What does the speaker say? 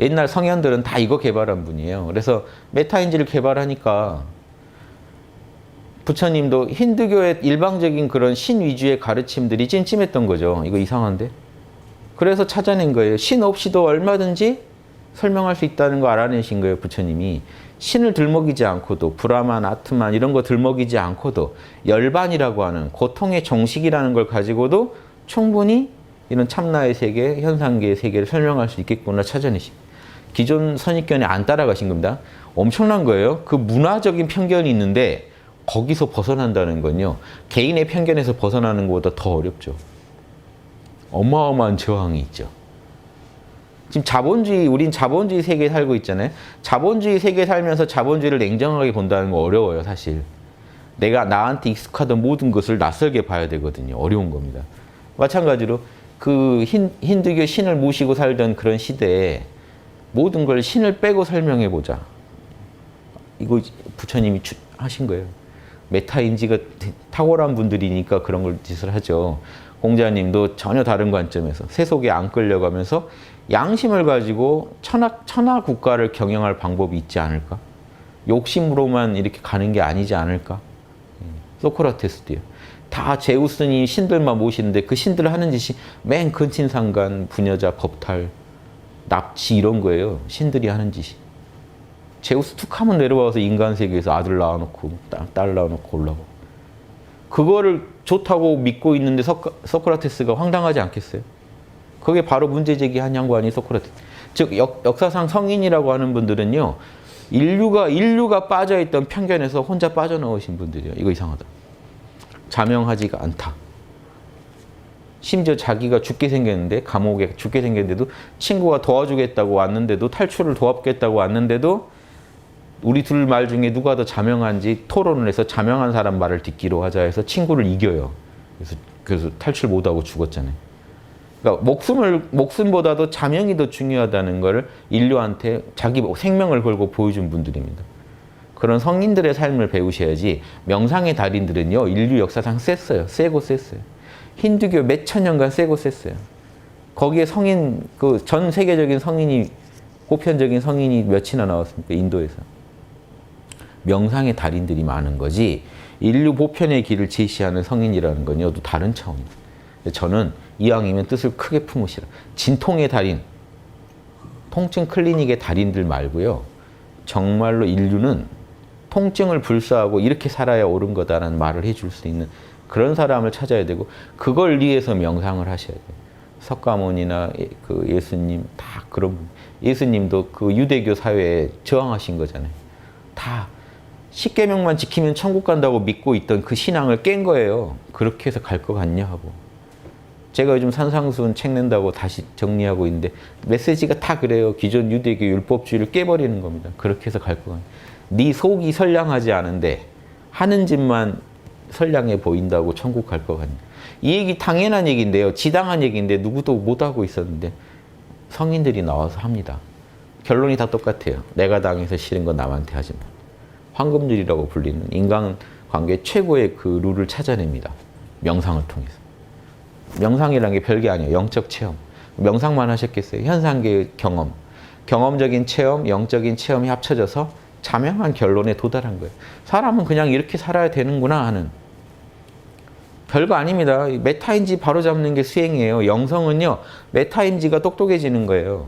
옛날 성현들은 다 이거 개발한 분이에요. 그래서 메타인지를 개발하니까 부처님도 힌두교의 일방적인 그런 신 위주의 가르침들이 찜찜했던 거죠. 이거 이상한데? 그래서 찾아낸 거예요. 신 없이도 얼마든지 설명할 수 있다는 거 알아내신 거예요, 부처님이. 신을 들먹이지 않고도, 브라만, 아트만 이런 거 들먹이지 않고도 열반이라고 하는 고통의 정식이라는 걸 가지고도 충분히 이런 참나의 세계, 현상계의 세계를 설명할 수 있겠구나 찾아내신. 기존 선입견에 안 따라가신 겁니다. 엄청난 거예요. 그 문화적인 편견이 있는데 거기서 벗어난다는 건요. 개인의 편견에서 벗어나는 것보다 더 어렵죠. 어마어마한 저항이 있죠. 지금 자본주의, 우린 자본주의 세계에 살고 있잖아요. 자본주의 세계에 살면서 자본주의를 냉정하게 본다는 거 어려워요, 사실. 내가 나한테 익숙하던 모든 것을 낯설게 봐야 되거든요. 어려운 겁니다. 마찬가지로 그 힌, 힌두교 신을 모시고 살던 그런 시대에 모든 걸 신을 빼고 설명해 보자. 이거 부처님이 추- 하신 거예요. 메타 인지가 탁월한 분들이니까 그런 걸 짓을 하죠. 공자님도 전혀 다른 관점에서 세속에 안 끌려가면서 양심을 가지고 천하, 천하 국가를 경영할 방법이 있지 않을까? 욕심으로만 이렇게 가는 게 아니지 않을까? 예, 소크라테스도요. 다 제우스니 신들만 모시는데 그 신들 하는 짓이 맨 근친상간, 부녀자, 겁탈, 납치 이런 거예요. 신들이 하는 짓이. 제우스 툭 하면 내려와서 인간 세계에서 아들 낳아놓고 딸, 딸 낳아놓고 올라고. 그거를 좋다고 믿고 있는데 소크, 소크라테스가 황당하지 않겠어요? 그게 바로 문제 제기한 양반이 소크라테스. 즉 역, 역사상 성인이라고 하는 분들은요. 인류가 인류가 빠져있던 편견에서 혼자 빠져나오신 분들이에요. 이거 이상하다. 자명하지가 않다. 심지어 자기가 죽게 생겼는데 감옥에 죽게 생겼는데도 친구가 도와주겠다고 왔는데도 탈출을 도와주겠다고 왔는데도 우리 둘 말 중에 누가 더 자명한지 토론을 해서 자명한 사람 말을 듣기로 하자 해서 친구를 이겨요. 그래서 그래서 탈출 못하고 죽었잖아요. 그러니까 목숨을 목숨보다도 자명이 더 중요하다는 것을 인류한테 자기 생명을 걸고 보여준 분들입니다. 그런 성인들의 삶을 배우셔야지 명상의 달인들은요 인류 역사상 셌어요. 세고 셌어요. 힌두교 몇 천 년간 세고 셌어요. 거기에 성인 그 전 세계적인 성인이 보편적인 성인이 몇이나 나왔습니까? 인도에서. 명상의 달인들이 많은 거지 인류 보편의 길을 제시하는 성인이라는 건요 또 다른 차원입니다. 저는 이왕이면 뜻을 크게 품으시라. 진통의 달인, 통증 클리닉의 달인들 말고요. 정말로 인류는 통증을 불사하고 이렇게 살아야 옳은 거다라는 말을 해줄 수 있는 그런 사람을 찾아야 되고 그걸 위해서 명상을 하셔야 돼요. 석가모니나 예- 그 예수님 다 그런 분. 예수님도 그 유대교 사회에 저항하신 거잖아요. 다 십계명만 지키면 천국 간다고 믿고 있던 그 신앙을 깬 거예요. 그렇게 해서 갈 것 같냐 하고. 제가 요즘 산상수훈 책 낸다고 다시 정리하고 있는데 메시지가 다 그래요. 기존 유대교 율법주의를 깨버리는 겁니다. 그렇게 해서 갈 것 같냐. 네 속이 선량하지 않은데 하는 짓만 선량해 보인다고 천국 갈 것 같냐. 이 얘기 당연한 얘기인데요. 지당한 얘기인데 누구도 못하고 있었는데 성인들이 나와서 합니다. 결론이 다 똑같아요. 내가 당해서 싫은 건 남한테 하지 마. 황금률이라고 불리는 인간관계 최고의 그 룰을 찾아냅니다. 명상을 통해서. 명상이라는 게 별게 아니에요. 영적 체험. 명상만 하셨겠어요? 현상계의 경험. 경험적인 체험, 영적인 체험이 합쳐져서 자명한 결론에 도달한 거예요. 사람은 그냥 이렇게 살아야 되는구나 하는. 별거 아닙니다. 메타인지 바로 잡는 게 수행이에요. 영성은요, 메타인지가 똑똑해지는 거예요.